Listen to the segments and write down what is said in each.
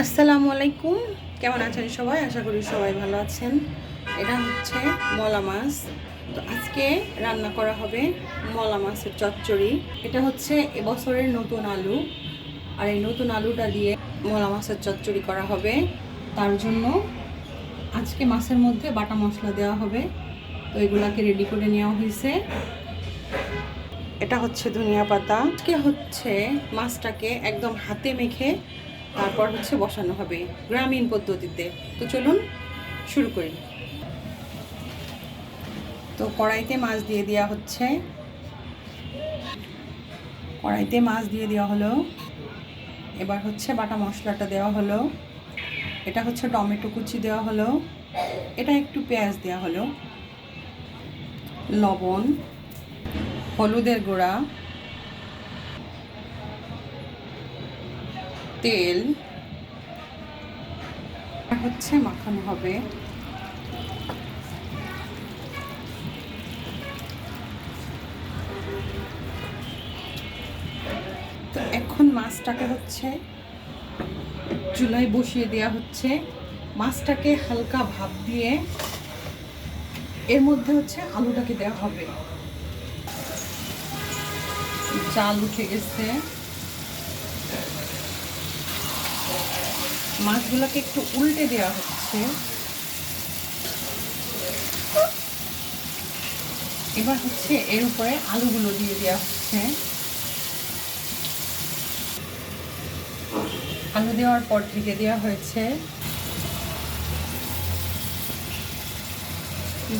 আসসালামু আলাইকুম। কেমন আছেন সবাই? আশা করি সবাই ভালো আছেন। এটা হচ্ছে মলা মাছ। তো আজকে রান্না করা হবে মলা মাছের চচ্চড়ি। এটা হচ্ছে এবছরের নতুন আলু। আর এই নতুন আলুটা দিয়ে মলা মাছের চচ্চড়ি করা হবে। তার জন্য আজকে মাছের মধ্যে বাটা মশলা দেওয়া হবে। তো এগুলাকে রেডি করে নেওয়া হয়েছে। এটা হচ্ছে ধনিয়া পাতা। আজকে হচ্ছে মাছটাকে একদম হাতে মেখে তারপর হচ্ছে বসানো হবে গ্রামীণ পদ্ধতিতে। তো চলুন শুরু করি। তো কড়াইতে মাছ দিয়ে দেওয়া হচ্ছে। কড়াইতে মাছ দিয়ে দেওয়া হলো। এবার হচ্ছে বাটা মশলাটা দেওয়া হলো। এটা হচ্ছে টমেটো কুচি দেওয়া হলো। এটা একটু পেঁয়াজ দেওয়া হলো। লবণ। হলুদের গুঁড়া, তেল হচ্ছে মাখানো হবে তো এখন মাছটাকে হচ্ছে চুলায় বসিয়ে দেওয়া হচ্ছে। মাছটাকে হালকা ভাপ দিয়ে এর মধ্যে হচ্ছে আলুটাকে দেওয়া হবে। জাল উঠে গেছে। মাছগুলোকে একটু উল্টে দেওয়া হচ্ছে। এবার হচ্ছে এর উপরে আলুগুলো দিয়ে দেওয়া হচ্ছে। আলু দেওয়ার পর ঢেকে দেওয়া হয়েছে।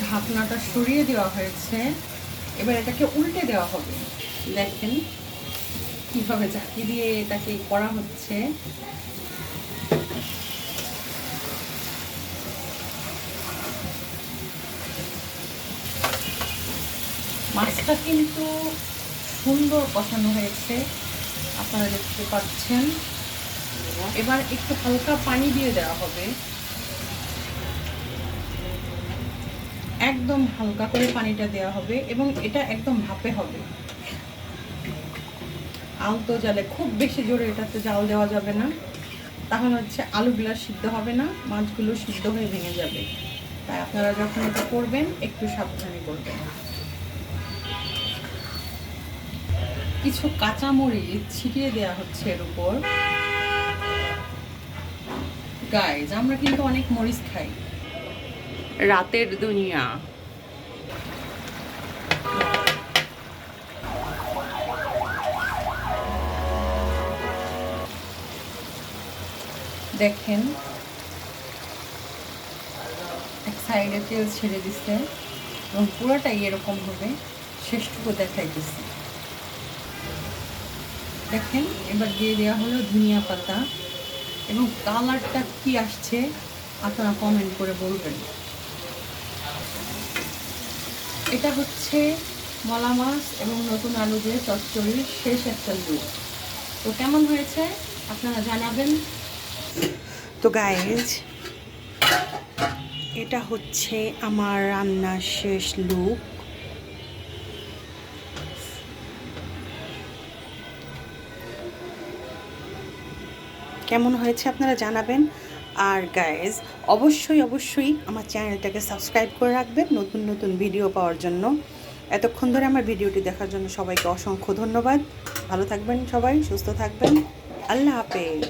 ঢাকনাটা সরিয়ে দেওয়া হয়েছে। এবার এটাকে উল্টে দেওয়া হবে। দেখেন কীভাবে ঝাঁকি দিয়ে এটাকে করা হচ্ছে। মাছটা কিন্তু সুন্দর কষানো হয়েছে, আপনারা দেখতে পাচ্ছেন। এবার একটু হালকা পানি দিয়ে দেওয়া হবে। একদম হালকা করে পানিটা দেওয়া হবে এবং এটা একদম ভাপে হবে। আলতো জালে, খুব বেশি জোরে এটাতে জাল দেওয়া যাবে না। তাহলে হচ্ছে আলুগুলো সিদ্ধ হবে না, মাছগুলো সিদ্ধ হয়ে ভেঙে যাবে। তাই আপনারা যখন এটা করবেন, একটু সাবধানে করবেন। কিছু কাঁচামরিচ ছিটিয়ে দেওয়া হচ্ছে এর উপর। গাইজ আমরা কিন্তু অনেক মরিচ খাই। রাতের দুনিয়া। দেখেন। এক সাইডে তেল ছেড়ে দিচ্ছে এবং পুরোটাই এরকম হবে, শেষটুকু দেখাইতেছে। দেখেন, এবার দিয়ে দেওয়া হলো ধনিয়া পাতা এবং কালারটা কি আসছে আপনারা কমেন্ট করে বলবেন। এটা হচ্ছে মলা মাছ এবং নতুন আলু দিয়ে চচ্চড়ির শেষ একটা লুক। তো কেমন হয়েছে আপনারা জানাবেন। তো গাইজ এটা হচ্ছে আমার রান্নার শেষ লুক কেমন হয়েছে আপনারা জানাবেন। আর গাইজ অবশ্যই অবশ্যই আমার চ্যানেলটাকে সাবস্ক্রাইব করে রাখবেন নতুন নতুন ভিডিও পাওয়ার জন্য। এতক্ষণ ধরে আমার ভিডিওটি দেখার জন্য সবাইকে অসংখ্য ধন্যবাদ। ভালো থাকবেন সবাই, সুস্থ থাকবেন। আল্লাহ হাফেজ।